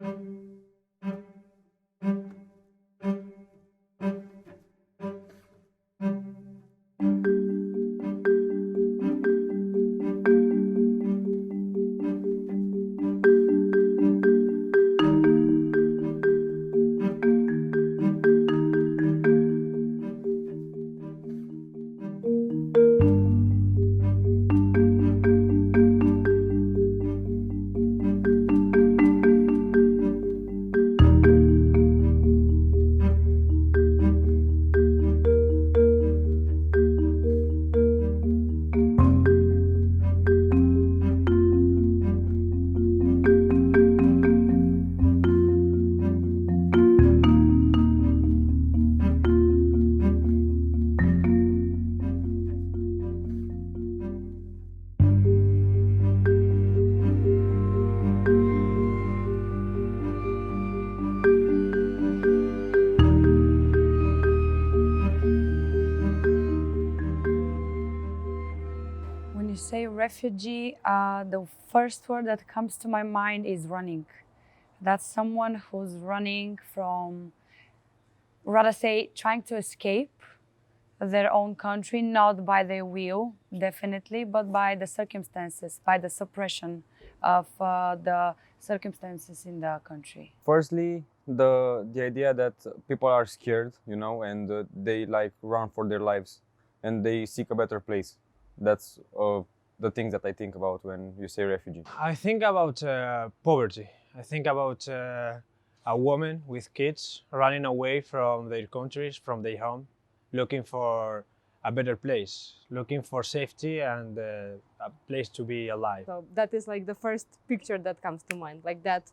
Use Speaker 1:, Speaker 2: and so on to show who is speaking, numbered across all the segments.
Speaker 1: When refugee, uh, the first word that comes to my mind is running. That's someone who's running from, rather say, trying to escape their own country, not by their will, definitely, but by the circumstances, by the suppression of uh, the circumstances in the country.
Speaker 2: Firstly, the the idea that people are scared, you know, and uh, they like run for their lives, and they seek a better place. That's uh, the things that I think about when you say refugee.
Speaker 3: I think about uh, poverty. I think about uh, a woman with kids running away from their countries, from their home, looking for a better place, looking for safety and uh, a place to be alive.
Speaker 4: So that is like the first picture that comes to mind, like that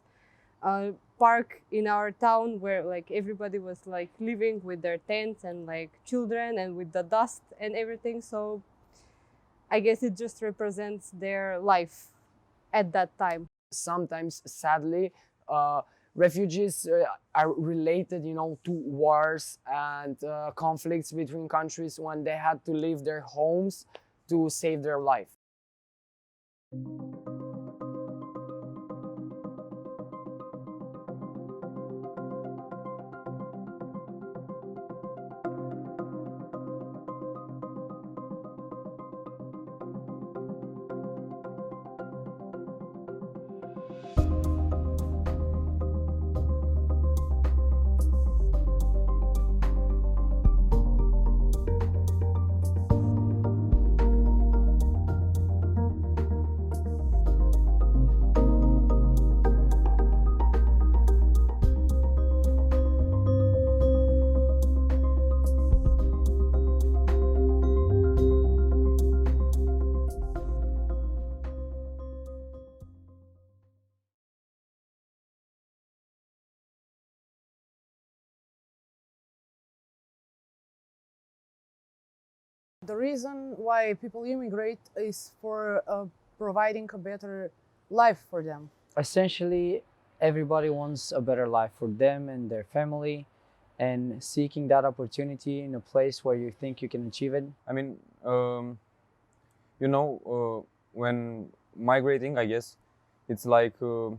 Speaker 4: uh, park in our town where like everybody was like living with their tents and like children and with the dust and everything. So I guess it just represents their life at that time.
Speaker 5: sometimes sadly uh, refugees uh, are related you know to wars and uh, conflicts between countries when they had to leave their homes to save their life
Speaker 6: The reason why people immigrate is for uh, providing a better life for them.
Speaker 7: essentially everybody wants a better life for them and their family and seeking that opportunity in a place where you think you can achieve it
Speaker 2: I mean, um, you know, uh, when migrating, I guess it's like uh,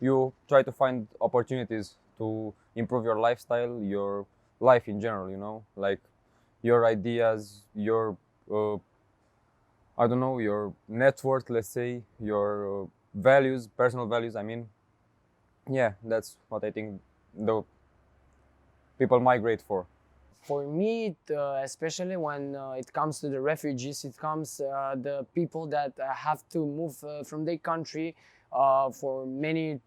Speaker 2: you try to find opportunities to improve your lifestyle, your life in general. You know, like your ideas, your uh, I don't know, your net worth, let's say, your uh, values, personal values. I mean, yeah, that's what I think the people migrate for.
Speaker 5: for me it, uh, especially when uh, it comes to the refugees it comes uh, the people that uh, have to move from their country for many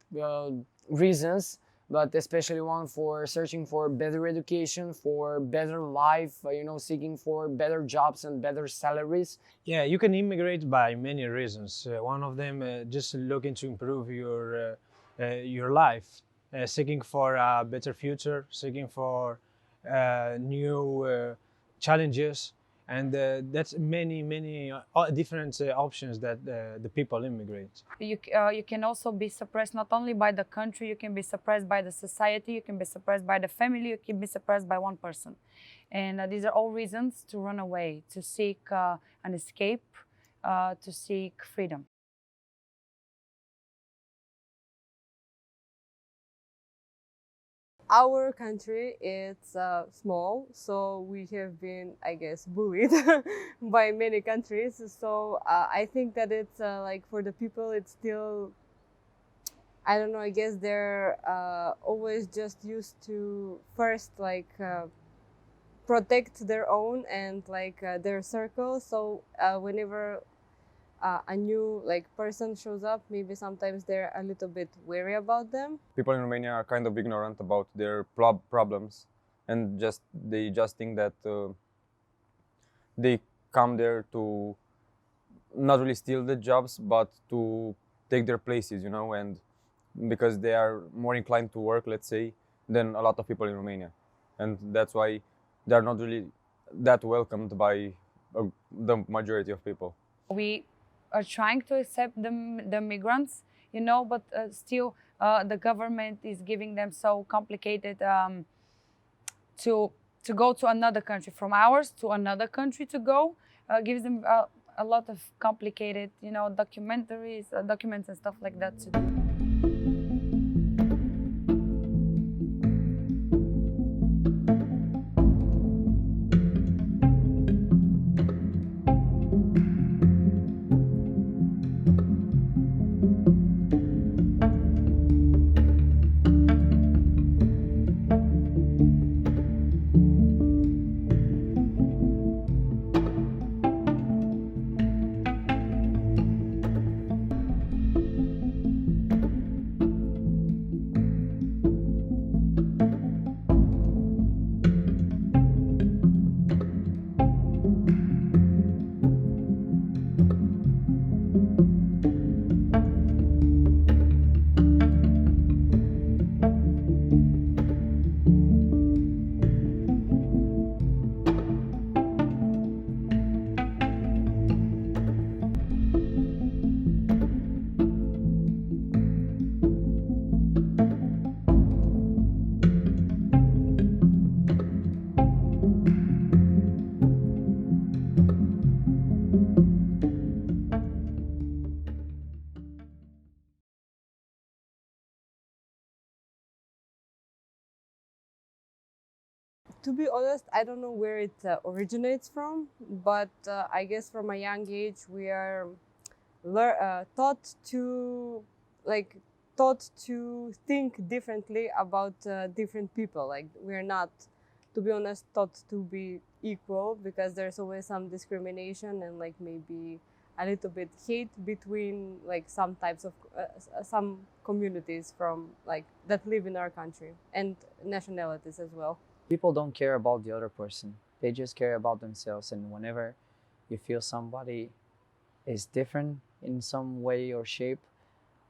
Speaker 5: reasons but especially one for searching for better education for better life uh, you know seeking for better jobs and better salaries
Speaker 3: Yeah, you can immigrate by many reasons. Uh, one of them, uh, just looking to improve your uh, uh, your life, uh, seeking for a better future, seeking for new challenges, and uh, that's many many uh, different uh, options that uh, the people immigrate.
Speaker 1: You, uh, you can also be suppressed not only by the country, you can be suppressed by the society, you can be suppressed by the family, you can be suppressed by one person. And uh, these are all reasons to run away, to seek an escape, to seek freedom.
Speaker 4: Our country it's uh, small, so we have been, I guess, bullied by many countries. So uh, I think that it's uh, like for the people, it's still. I don't know. I guess they're uh, always just used to first like uh, protect their own and like uh, their circle. So whenever uh, a new like person shows up, maybe sometimes they're a little bit wary about them.
Speaker 2: People in Romania are kind of ignorant about their prob- problems, and just they just think that uh, they come there to not really steal the jobs, but to take their places, you know, and because they are more inclined to work, let's say, than a lot of people in Romania, and that's why they are not really that welcomed by uh, the majority of people.
Speaker 1: we are trying to accept the, the migrants you know but uh, still uh, the government is giving them so complicated um, to to go to another country. From ours to another country to go uh, gives them uh, a lot of complicated you know documentaries uh, documents and stuff like that to do
Speaker 4: to be honest, I don't know where it uh, originates from, but uh, I guess from a young age we are lear- uh, taught to like taught to think differently about uh, different people. Like we're not, to be honest, taught to be equal because there's always some discrimination and like maybe a little bit hate between like some types of uh, some communities from like that live in our country and nationalities as well.
Speaker 7: People don't care about the other person. They just care about themselves. And whenever you feel somebody is different in some way or shape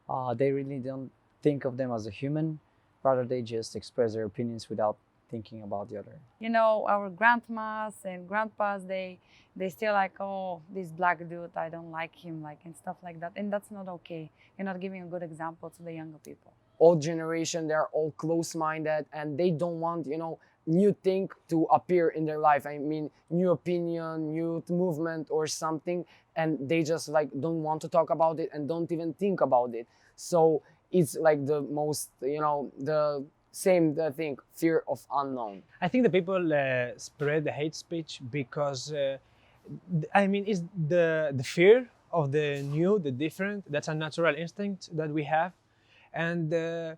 Speaker 7: uh, they really don't think of them as a human. Rather they just express their opinions without thinking about the other.
Speaker 1: You know our grandmas and grandpas they they still like oh this black dude i don't like him like and stuff like that. And that's not okay. You're not giving a good example to the younger people.
Speaker 5: Old generation they're all close-minded and they don't want you know new thing to appear in their life. I mean new opinion new movement or something and they just like don't want to talk about it and don't even think about it. So it's like the most you know the same the thing fear of unknown.
Speaker 3: I think the people uh, spread the hate speech because, uh, I mean, it's the the fear of the new, the different. That's a natural instinct that we have, and uh,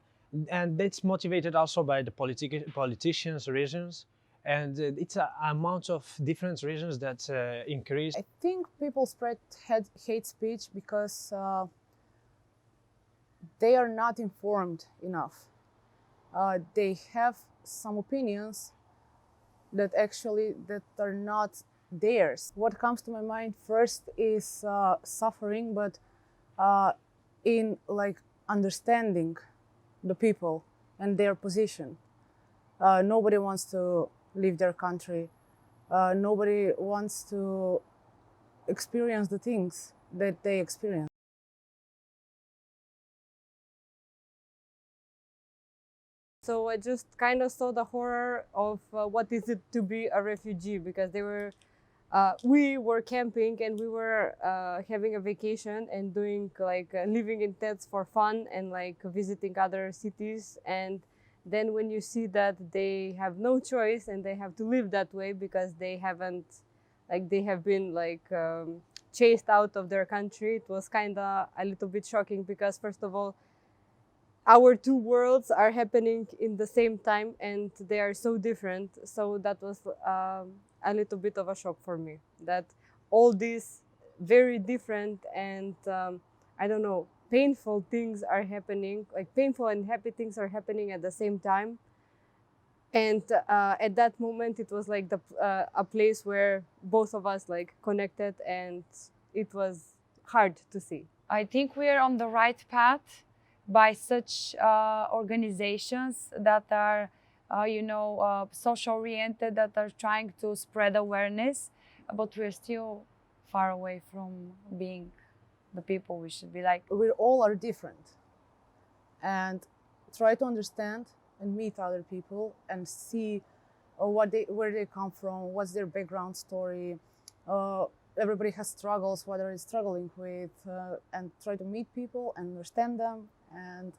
Speaker 3: and that's motivated also by the politic politicians' reasons, and uh, it's a amount of different reasons that uh, increase.
Speaker 6: I think people spread hate, hate speech because uh, they are not informed enough. Uh, they have some opinions that actually that are not theirs. What comes to my mind first is uh, suffering, but uh, in like understanding the people and their position. Uh, nobody wants to leave their country. Uh, nobody wants to experience the things that they experience.
Speaker 4: So I just kind of saw the horror of uh, what is it to be a refugee because they were, uh, we were camping and we were uh, having a vacation and doing like uh, living in tents for fun and like visiting other cities. And then when you see that they have no choice and they have to live that way because they haven't like they have been like um, chased out of their country it was kind of a little bit shocking because first of all our two worlds are happening in the same time and they are so different. So that was um, a little bit of a shock for me that all these very different and um, i don't know painful things are happening like painful and happy things are happening at the same time. And uh, at that moment it was like the uh, a place where both of us like connected and it was hard to see.
Speaker 1: I think we are on the right path by such uh, organizations that are, uh, you know, uh, social oriented, that are trying to spread awareness, but we're still far away from being the people we should be like.
Speaker 6: we all are different and try to understand and meet other people and see uh, what they where they come from what's their background story uh, everybody has struggles what are they struggling with uh, and try to meet people and understand them and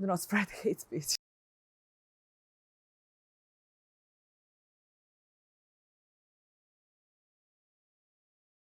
Speaker 6: do not spread hate speech